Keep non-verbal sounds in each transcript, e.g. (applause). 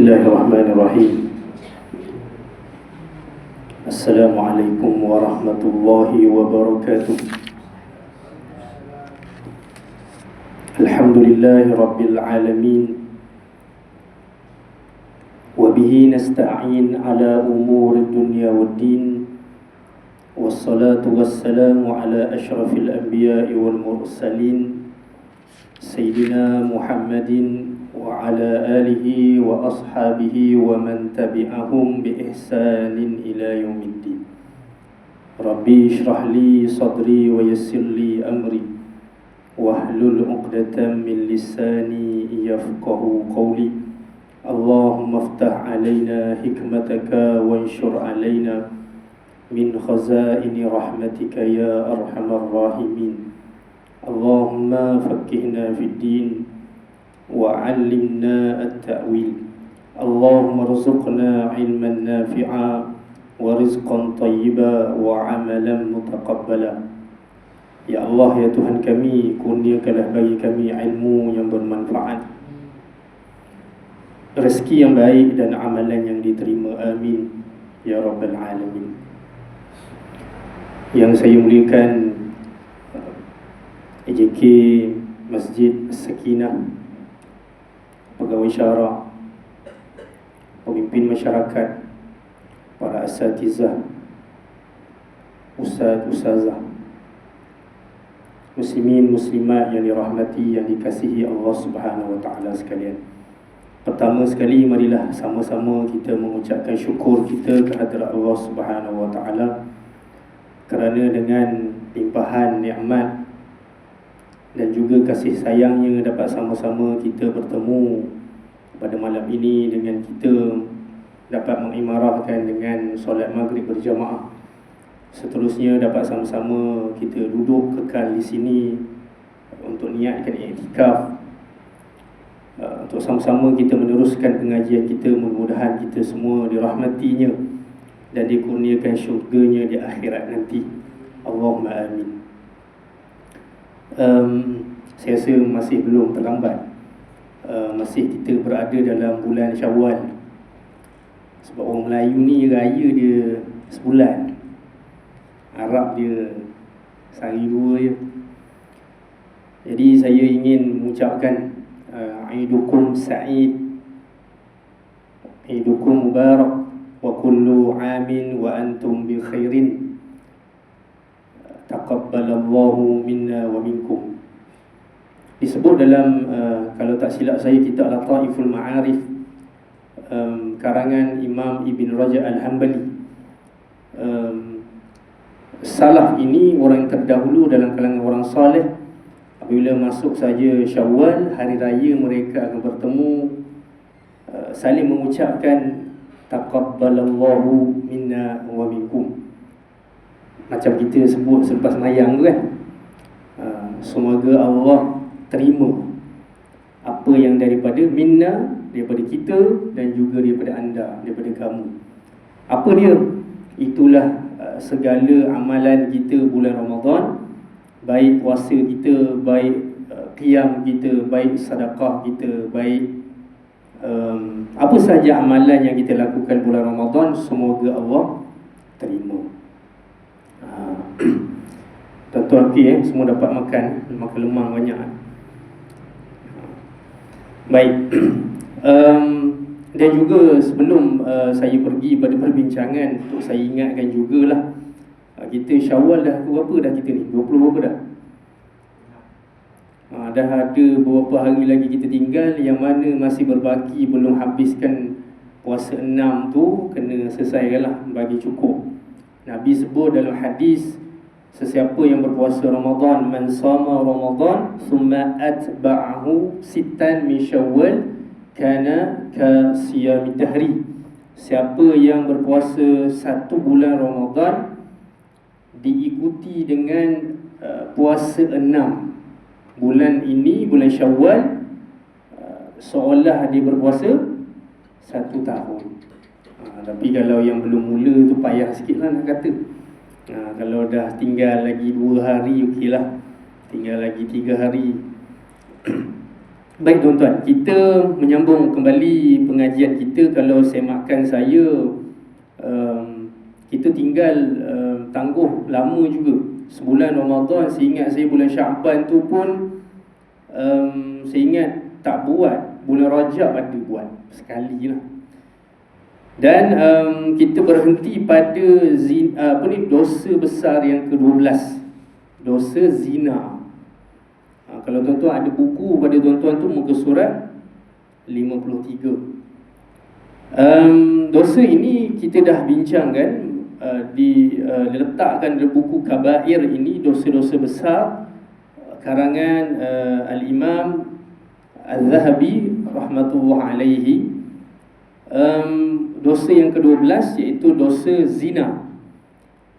الله الرحمن الرحيم السلام عليكم ورحمة الله وبركاته الحمد لله رب العالمين وبه نستعين على أمور الدنيا والدين والصلاة والسلام على أشرف الأنبياء والمرسلين سيدنا محمد وعلى آله وأصحابه ومن تبعهم بإحسان إلى يوم الدين. ربي اشرح لي صدري ويسر لي أمري. واحلل عقدة من لساني يفقه قولي. اللهم افتح علينا حكمتك وانشر علينا من خزائن رحمتك يا أرحم الراحمين. اللهم فكهنا في الدين وعلمنا التأويل اللهم ارزقنا علما نافعا ورزقا طيبا وعملا متقبلا Ya Allah, ya Tuhan kami, kurniakanlah bagi kami ilmu yang bermanfaat Rezeki yang baik dan amalan yang diterima Amin Ya Rabbal Alamin Yang saya muliakan EJK Masjid Sakinah Pegawai syarah Pemimpin masyarakat Para asatizah Ustaz-ustazah Muslimin, muslimat yang dirahmati, yang dikasihi Allah Subhanahu Taala sekalian. Pertama sekali marilah sama-sama kita mengucapkan syukur kita kehadrat Allah Subhanahu Wa Taala kerana dengan limpahan nikmat dan juga kasih sayangnya dapat sama-sama kita bertemu pada malam ini dengan kita dapat mengimarahkan dengan solat maghrib berjamaah. Seterusnya dapat sama-sama kita duduk kekal di sini untuk niatkan iktikaf uh, untuk sama-sama kita meneruskan pengajian kita mudah-mudahan kita semua dirahmatinya dan dikurniakan syurganya di akhirat nanti. Allahumma amin um, saya rasa masih belum terlambat. Uh, masih kita berada dalam bulan syawal. Sebab orang Melayu ni raya dia sebulan. Arab dia sehari dua je. Jadi saya ingin mengucapkan uh, Aidukum Sa'id. Aidukum Mubarak. Wa kullu amin wa antum bi khairin Taqabbalallahu minna wa minkum. Disebut dalam, uh, kalau tak silap saya, kitab Lataiful Ma'arif um, Karangan Imam Ibn Raja Al-Hambali um, Salaf ini orang terdahulu dalam kalangan orang saleh Apabila masuk saja syawal, hari raya mereka akan bertemu uh, Saling mengucapkan Taqabbalallahu minna wa minkum macam kita sebut selepas mayang tu kan. Uh, Semoga Allah terima Apa yang daripada minna Daripada kita dan juga daripada anda Daripada kamu. Apa dia? Itulah uh, segala amalan kita bulan Ramadan. Baik puasa kita, baik uh, qiyam kita, baik sedekah kita, baik um, Apa saja amalan yang kita lakukan bulan Ramadan Semoga Allah terima (clears throat) Tuan-tuan okay, eh, semua dapat makan Makan lemang banyak Baik (clears throat) um, Dan juga sebelum uh, saya pergi pada perbincangan Untuk saya ingatkan jugalah uh, Kita syawal dah berapa dah kita ni? 20 berapa dah? Uh, dah ada beberapa hari lagi kita tinggal Yang mana masih berbaki belum habiskan puasa enam tu Kena selesaikan lah bagi cukup Nabi sebut dalam hadis Sesiapa yang berpuasa Ramadan Man sama Ramadan Thumma atba'ahu Sitan min syawal Kana ka siyami dahri. Siapa yang berpuasa Satu bulan Ramadan Diikuti dengan uh, Puasa enam. Bulan ini Bulan syawal uh, Seolah dia berpuasa Satu tahun. Ha, Tapi kalau yang belum mula tu payah sikit lah nak kata ha, Kalau dah tinggal lagi dua hari okey lah Tinggal lagi tiga hari. (clears throat) Baik tuan-tuan, kita menyambung kembali pengajian kita. Kalau semakan saya um, kita tinggal um, tangguh lama juga. Sebulan Ramadan saya ingat saya bulan Syaban tu pun um, saya ingat tak buat. Bulan Rajab ada buat sekali lah dan um, kita berhenti pada zin, apa ni dosa besar yang ke-12 dosa zina Ha, kalau tuan-tuan ada buku pada tuan-tuan tu muka surat 53. Um, dosa ini kita dah bincangkan uh, di uh, diletakkan di buku Kabair ini dosa-dosa besar karangan uh, Al-Imam Al-Zahabi rahmatullah alaihi. Um, dosa yang ke-12 iaitu dosa zina.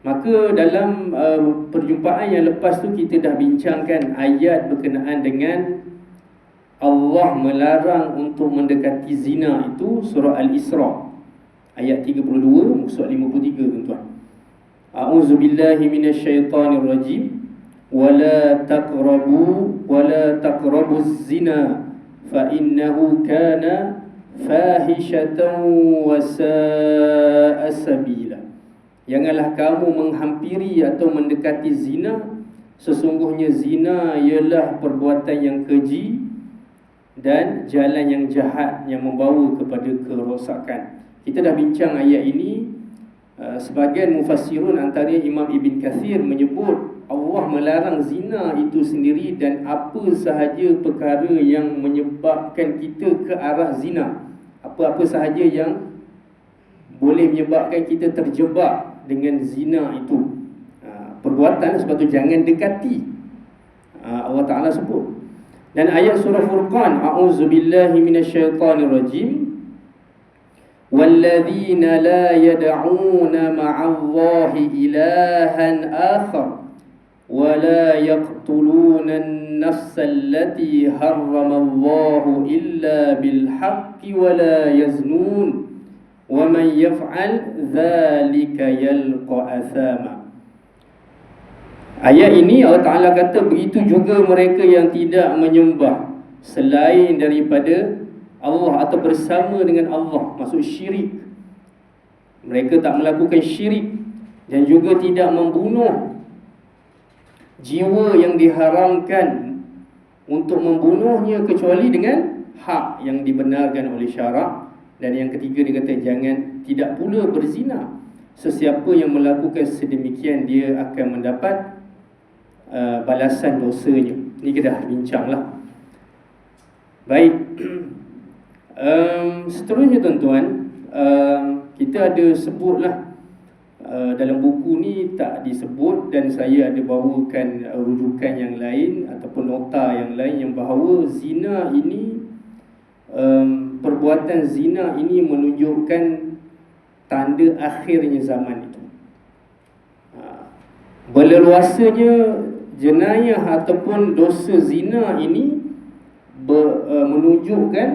Maka dalam uh, perjumpaan yang lepas tu kita dah bincangkan ayat berkenaan dengan Allah melarang untuk mendekati zina itu surah Al-Isra ayat 32 surat 53 tuan-tuan. A'udzu billahi rajim wala taqrabu wala taqrabuz zina fa innahu kana fahishatan wa sa'a sabila. Janganlah kamu menghampiri atau mendekati zina Sesungguhnya zina ialah perbuatan yang keji Dan jalan yang jahat yang membawa kepada kerosakan Kita dah bincang ayat ini uh, Sebagian mufassirun antara Imam Ibn Kathir menyebut Allah melarang zina itu sendiri Dan apa sahaja perkara yang menyebabkan kita ke arah zina Apa-apa sahaja yang boleh menyebabkan kita terjebak dengan zina itu ha, perbuatan sebab tu jangan dekati ha, Allah Taala sebut dan ayat surah Furqan a'udzubillahi minasyaitonirrajim والذين لا يدعون مع الله إلها آخر ولا يقتلون النفس التي حرم الله إلا بالحق ولا يزنون وَمَنْ يَفْعَلْ ذَلِكَ يَلْقَ أَثَامًا Ayat ini Allah Ta'ala kata begitu juga mereka yang tidak menyembah Selain daripada Allah atau bersama dengan Allah Maksud syirik Mereka tak melakukan syirik Dan juga tidak membunuh Jiwa yang diharamkan Untuk membunuhnya kecuali dengan Hak yang dibenarkan oleh syarak dan yang ketiga dia kata jangan tidak pula berzina. Sesiapa yang melakukan sedemikian dia akan mendapat uh, balasan dosanya. Ini kita dah bincanglah. Baik. (clears throat) um, seterusnya tuan-tuan, um, kita ada sebutlah uh, dalam buku ni tak disebut dan saya ada bawakan uh, rujukan yang lain ataupun nota yang lain yang bahawa zina ini um, perbuatan zina ini menunjukkan tanda akhirnya zaman itu. Ha. Berleluasanya jenayah ataupun dosa zina ini ber, uh, menunjukkan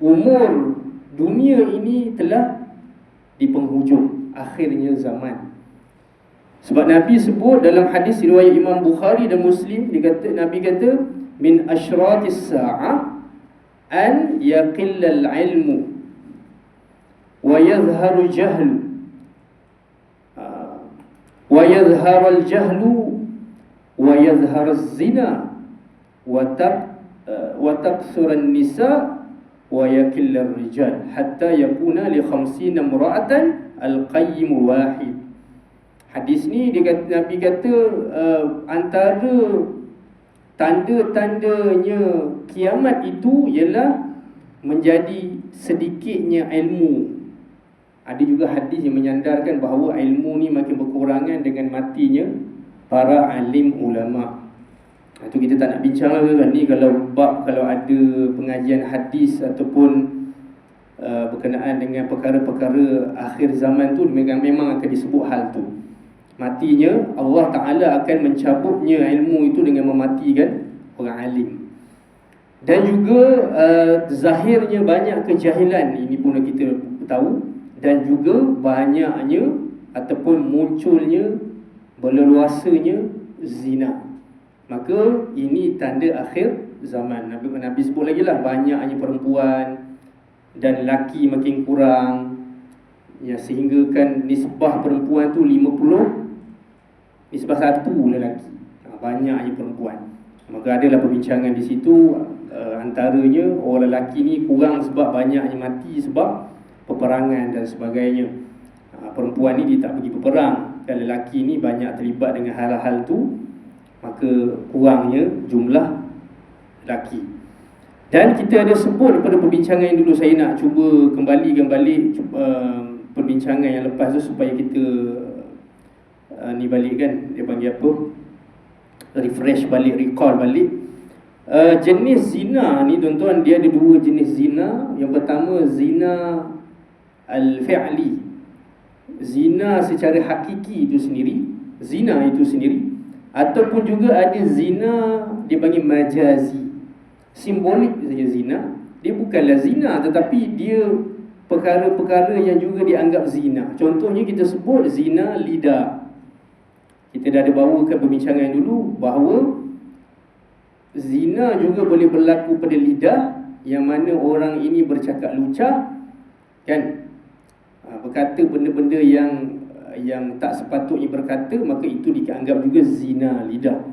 umur dunia ini telah di penghujung akhirnya zaman. Sebab Nabi sebut dalam hadis riwayat Imam Bukhari dan Muslim dia kata Nabi kata min asyratis saah an yaqillal ilmu wa yadhharu jahlu ah, wa yadhharu al-jahlu wa yadhharu az-zina ah, wa tab wa taqsur an-nisa wa yaqill ar-rijal hatta yakuna li 50 imra'atan al-qayyim wahid. Hadis ni dia kata, Nabi kata uh, antara tanda-tandanya kiamat itu ialah menjadi sedikitnya ilmu. Ada juga hadis yang menyandarkan bahawa ilmu ni makin berkurangan dengan matinya para alim ulama. Itu kita tak nak bincang lah kan ni kalau bab kalau ada pengajian hadis ataupun uh, berkenaan dengan perkara-perkara akhir zaman tu memang memang akan disebut hal tu. Matinya Allah Ta'ala akan mencabutnya ilmu itu dengan mematikan orang alim. Dan juga uh, zahirnya banyak kejahilan ini pun kita tahu dan juga banyaknya ataupun munculnya berleluasanya zina. Maka ini tanda akhir zaman. Nabi Nabi sebut lagi lah banyaknya perempuan dan lelaki makin kurang. Ya sehingga kan nisbah perempuan tu 50 nisbah satu lelaki. Ha, banyaknya perempuan. Maka adalah perbincangan di situ uh, antaranya orang lelaki ni kurang sebab banyaknya mati sebab peperangan dan sebagainya. Ha, perempuan ni dia tak pergi berperang. Dan lelaki ni banyak terlibat dengan hal-hal tu maka kurangnya jumlah lelaki dan kita ada sebut pada perbincangan yang dulu saya nak cuba kembalikan balik uh, perbincangan yang lepas tu supaya kita uh, ni balik kan dia panggil apa? Refresh balik recall balik. Uh, jenis zina ni tuan-tuan dia ada dua jenis zina. Yang pertama zina al-fi'li. Zina secara hakiki itu sendiri zina itu sendiri. Ataupun juga ada zina dia panggil majazi simbolik saja zina dia bukanlah zina tetapi dia perkara-perkara yang juga dianggap zina. Contohnya kita sebut zina lidah. Kita dah ada bawakan perbincangan dulu bahawa zina juga boleh berlaku pada lidah yang mana orang ini bercakap lucah kan ha, berkata benda-benda yang yang tak sepatutnya berkata maka itu dianggap juga zina lidah.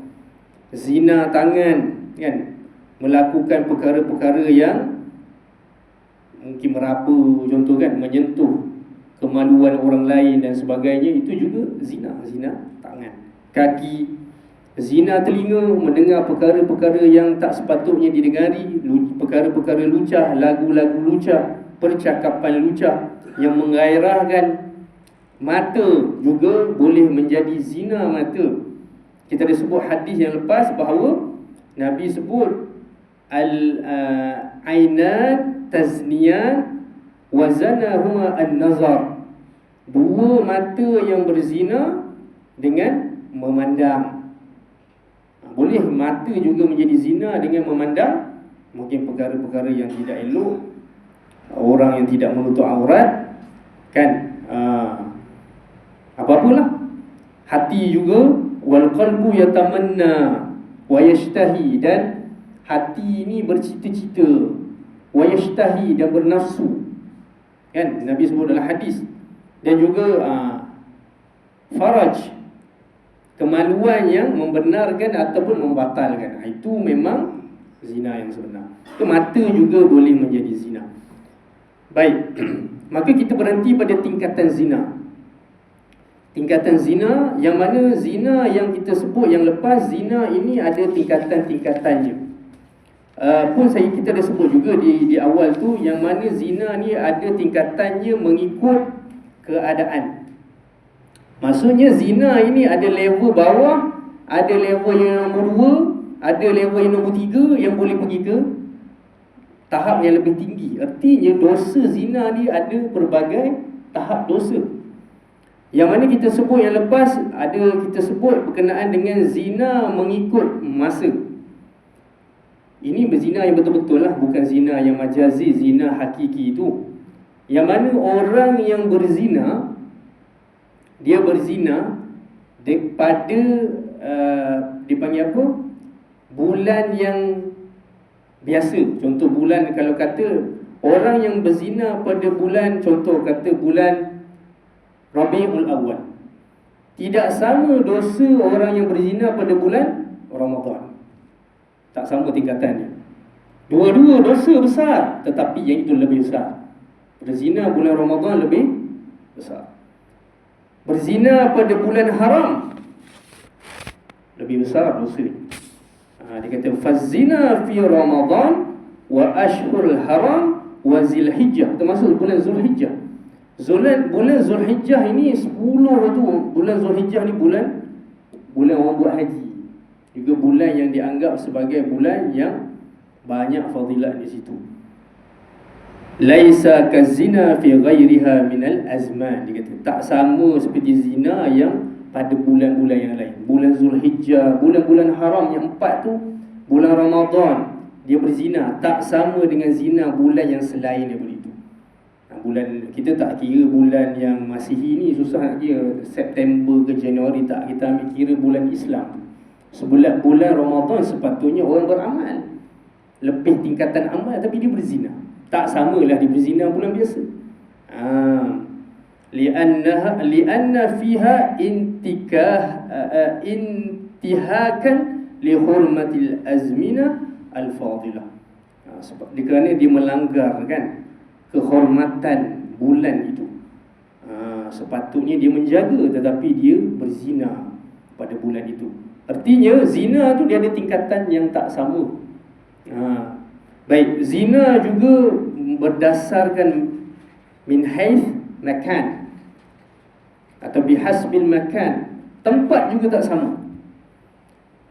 Zina tangan kan melakukan perkara-perkara yang mungkin meraba contoh kan menyentuh kemaluan orang lain dan sebagainya itu juga zina zina tangan kaki zina telinga mendengar perkara-perkara yang tak sepatutnya didengari perkara-perkara lucah lagu-lagu lucah percakapan lucah yang menggairahkan mata juga boleh menjadi zina mata. Kita ada sebut hadis yang lepas bahawa Nabi sebut al-ainat uh, tazniyan wa zanahuma an-nazar. Dua mata yang berzina dengan memandang. Boleh mata juga menjadi zina dengan memandang? Mungkin perkara-perkara yang tidak elok. Orang yang tidak menutup aurat. Kan? Uh, apa-apalah. Hati juga. Wal qalbu yatamanna wa yashtahi. Dan hati ini bercita-cita. Wa yashtahi dan bernafsu. Kan? Nabi sebut dalam hadis. Dan juga uh, faraj. Kemaluan yang membenarkan ataupun membatalkan. Ah, itu memang zina yang sebenar. Itu mata juga boleh menjadi zina. Baik. (clears throat) Maka kita berhenti pada tingkatan zina. Tingkatan zina yang mana zina yang kita sebut yang lepas zina ini ada tingkatan-tingkatannya Uh, pun saya kita dah sebut juga di di awal tu yang mana zina ni ada tingkatannya mengikut keadaan. Maksudnya zina ini ada level bawah, ada level yang nombor dua, ada level yang nombor tiga yang boleh pergi ke tahap yang lebih tinggi. Artinya dosa zina ni ada pelbagai tahap dosa. Yang mana kita sebut yang lepas ada kita sebut berkenaan dengan zina mengikut masa. Ini berzina yang betul-betul lah Bukan zina yang majazi Zina hakiki itu. Yang mana orang yang berzina Dia berzina Daripada uh, Dipanggil apa? Bulan yang Biasa. Contoh bulan kalau kata Orang yang berzina pada bulan Contoh kata bulan Rabi'ul Awal. Tidak sama dosa orang yang berzina pada bulan Ramadan tak sama tingkatannya. Dua-dua dosa besar, tetapi yang itu lebih besar. Berzina bulan Ramadan lebih besar. Berzina pada bulan haram lebih besar dosa. Ha, dia kata fazina fi Ramadan wa ashhurul haram wa zilhijjah termasuk bulan Zulhijjah. Zulan bulan Zulhijjah ini 10 tu bulan Zulhijjah ni bulan bulan orang buat haji juga bulan yang dianggap sebagai bulan yang banyak fadilat di situ. Laisa kazina fi ghairiha min al-azman. Dia kata tak sama seperti zina yang pada bulan-bulan yang lain. Bulan Zulhijjah, bulan-bulan haram yang empat tu, bulan Ramadan, dia berzina tak sama dengan zina bulan yang selain daripada itu. Bulan kita tak kira bulan yang Masihi ni susah nak kira September ke Januari tak kita ambil kira bulan Islam. Sebulan bulan Ramadan sepatutnya orang beramal. lebih tingkatan amal tapi dia berzina. Tak samalah dia berzina bulan biasa. Ha. Li'annaha li'anna fiha intikah uh, intihakan li hurmatil azmina al fadilah. Ha, sebab kerana dia melanggar kan kehormatan bulan itu. Ha, sepatutnya dia menjaga tetapi dia berzina pada bulan itu. Artinya zina tu dia ada tingkatan yang tak sama. Ha. Baik, zina juga berdasarkan min haith makan atau bihasbil makan. Tempat juga tak sama.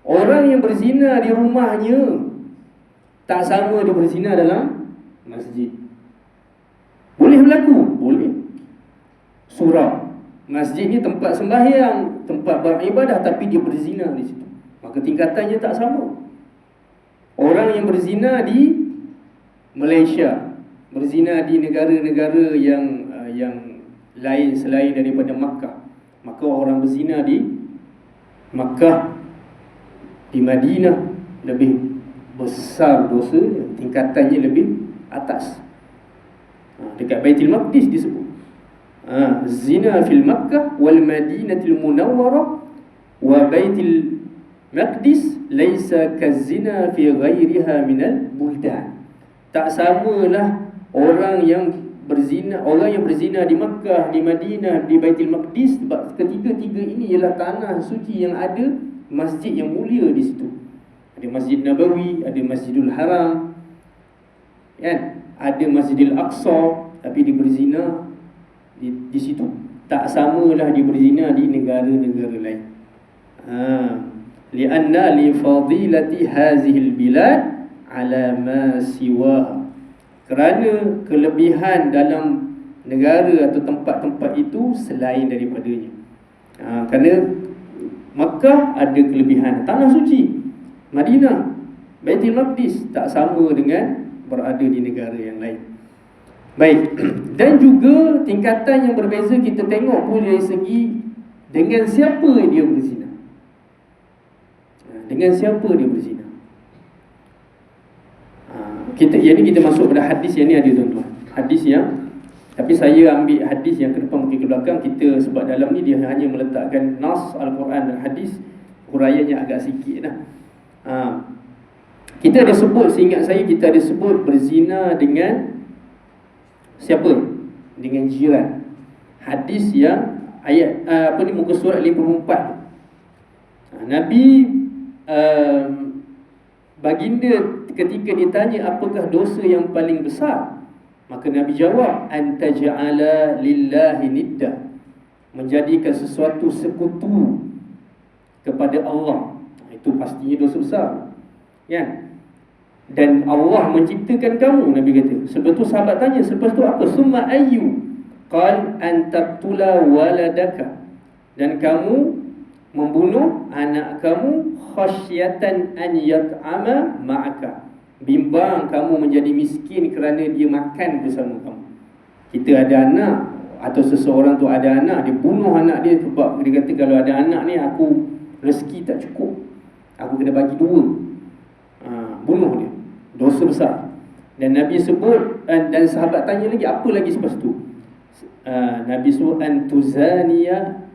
Orang yang berzina di rumahnya tak sama dia berzina dalam masjid. Boleh berlaku? Boleh. Surau masjid ni tempat sembahyang tempat beribadah tapi dia berzina di situ. Maka tingkatannya tak sama orang yang berzina di Malaysia berzina di negara-negara yang uh, yang lain selain daripada Makkah maka orang berzina di Makkah di Madinah lebih besar dosa tingkatannya lebih atas. Ha, dekat Baitul Maqdis disebut ha, zina fil Makkah wal Madinatil Munawwarah wa Baitul Maqdis laisa kazina fi ghairiha minal buldan tak samalah orang yang berzina orang yang berzina di Makkah, di Madinah, di Baitul Maqdis sebab ketiga-tiga ini ialah tanah suci yang ada masjid yang mulia di situ. Ada Masjid Nabawi, ada Masjidul Haram. Kan? Ada Masjidil Aqsa tapi dia berzina di, di situ. Tak samalah dia berzina di negara-negara lain. Ha. Lianna li fadilati hazihi albilad ala ma siwaha kerana kelebihan dalam negara atau tempat-tempat itu selain daripadanya. Ha, kerana Makkah ada kelebihan tanah suci. Madinah, Baitul Maqdis tak sama dengan berada di negara yang lain. Baik. (clears throat) Dan juga tingkatan yang berbeza kita tengok pun dari segi dengan siapa dia berzina. Ha, dengan siapa dia berzina kita yang ni kita masuk pada hadis yang ni ada tuan-tuan. Hadis yang tapi saya ambil hadis yang ke depan mungkin ke belakang kita sebab dalam ni dia hanya meletakkan nas al-Quran dan hadis huraiannya agak sikit dah. Ha. Kita ada sebut seingat saya kita ada sebut berzina dengan siapa? Dengan jiran. Hadis yang ayat uh, apa ni muka surat 54. Ha, Nabi um, baginda ketika ditanya apakah dosa yang paling besar maka nabi jawab antaj'ala lillahi nidda menjadikan sesuatu sekutu kepada Allah itu pastinya dosa besar kan dan Allah menciptakan kamu nabi kata sebab tu sahabat tanya selepas tu apa summa ayyu qal an taqtula waladaka dan kamu membunuh anak kamu khasyatan an yat'ama ma'aka bimbang kamu menjadi miskin kerana dia makan bersama kamu. Kita ada anak atau seseorang tu ada anak, dia bunuh anak dia sebab dia kata kalau ada anak ni aku rezeki tak cukup. Aku kena bagi dua. Ha, bunuh dia. Dosa besar. Dan Nabi sebut dan sahabat tanya lagi apa lagi selepas tu? Ha, Nabi sebut antuzaniya